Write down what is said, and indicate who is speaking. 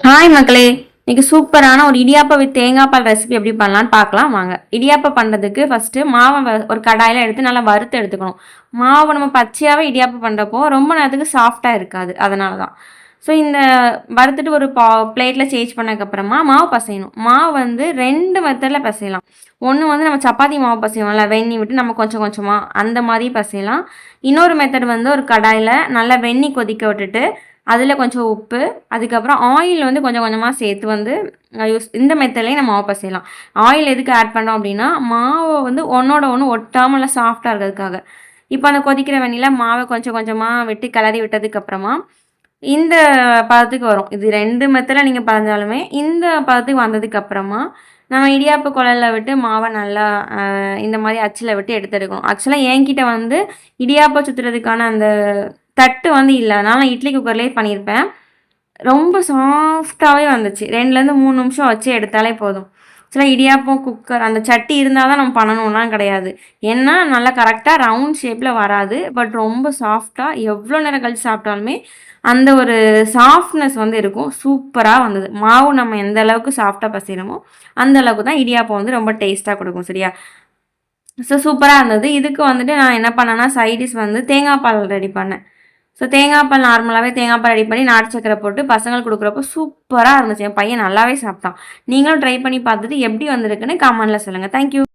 Speaker 1: Hi மக்களே. இன்னைக்கு சூப்பரான ஒரு இடியாப்பா வித் தேங்காய் பால் ரெசிபி எப்படி பண்ணலாம்னு பார்க்கலாம். வாங்க. இடியாப்பம் பண்ணுறதுக்கு ஃபஸ்ட்டு மாவை வ- ஒரு கடாயில் எடுத்து நல்லா வறுத்து எடுத்துக்கணும். மாவு நம்ம பச்சையாகவே இடியாப்பம் பண்ணுறப்போ ரொம்ப நேரத்துக்கு சாஃப்டாக இருக்காது. அதனால தான் ஸோ இந்த வறுத்துட்டு ஒரு பா பிளேட்டில் சேஞ்ச் பண்ணதுக்கப்புறமா மாவு பசையணும். மாவு வந்து ரெண்டு மெத்தடில் பசையலாம். ஒன்று வந்து நம்ம சப்பாத்தி மாவு பசைவோம்ல வெந்நி விட்டு நம்ம கொஞ்சம் கொஞ்சமாக அந்த மாதிரி பசையலாம். இன்னொரு மெத்தட் வந்து ஒரு கடாயில் நல்லா வெந்நி கொதிக்க விட்டுட்டு அதில் கொஞ்சம் உப்பு அதுக்கப்புறம் ஆயில் வந்து கொஞ்சம் கொஞ்சமாக சேர்த்து வந்து யூஸ் இந்த மெத்தட்லேயே நம்ம மாவை பசையலாம் ஆயில் எதுக்கு ஆட் பண்ணோம் அப்படின்னா மாவை வந்து ஒன்றோட ஒன்று ஒட்டாமல் இல்லை சாஃப்டாக இருக்கிறதுக்காக. இப்போ அந்த கொதிக்கிற வெந்நில மாவை கொஞ்சம் கொஞ்சமாக விட்டு கிளறி விட்டதுக்கப்புறமா இந்த பதத்துக்கு வரும். இது ரெண்டு மெத்தில் நீங்கள் பறந்தாலுமே இந்த பதத்துக்கு வந்ததுக்கப்புறமா நம்ம இடியாப்ப குழலில் விட்டு மாவை நல்லா இந்த மாதிரி அச்சில் விட்டு எடுத்து எடுக்கணும். ஆக்சுவலாக என்கிட்ட வந்து இடியாப்பம் சுற்றுறதுக்கான அந்த தட்டு வந்து இல்லை. அதனால நான் இட்லி குக்கர்லேயே பண்ணியிருப்பேன் ரொம்ப சாஃப்டாகவே வந்துச்சு. ரெண்டுலேருந்து மூணு நிமிஷம் வச்சு எடுத்தாலே போதும். சில இடியாப்பம் குக்கர் அந்த சட்டி இருந்தால் தான் நம்ம பண்ணணும்லாம் கிடையாது. ஏன்னா நல்லா கரெக்டாக ரவுண்ட் ஷேப்பில் வராது. பட் ரொம்ப சாஃப்டாக எவ்வளோ நேரம் கழிச்சு சாப்பிட்டாலுமே அந்த ஒரு சாஃப்ட்னஸ் வந்து இருக்கும். சூப்பராக வந்தது. மாவு நம்ம எந்த அளவுக்கு சாஃப்டாக பசிடுமோ அந்த அளவுக்கு தான் இடியாப்பம் வந்து ரொம்ப டேஸ்ட்டாக கொடுக்கும். சரியா? ஸோ சூப்பராக இருந்தது. இதுக்கு வந்துட்டு நான் என்ன பண்ணேன்னா சைடிஷ் வந்து தேங்காய் பால் ரெடி பண்ணேன். ஸோ தேங்காய் பால் நார்மலாகவே தேங்காய் பால் ரெடி பண்ணி நாட்டு சக்கரை போட்டு பசங்களுக்கு கொடுக்குறப்போ சூப்பராக இருந்துச்சு. என் பையன் நல்லாவே சாப்பிட்டான். நீங்களும் ட்ரை பண்ணி பார்த்துட்டு எப்படி வந்திருக்குன்னு காமனில் சொல்லுங்கள் தேங்க்யூ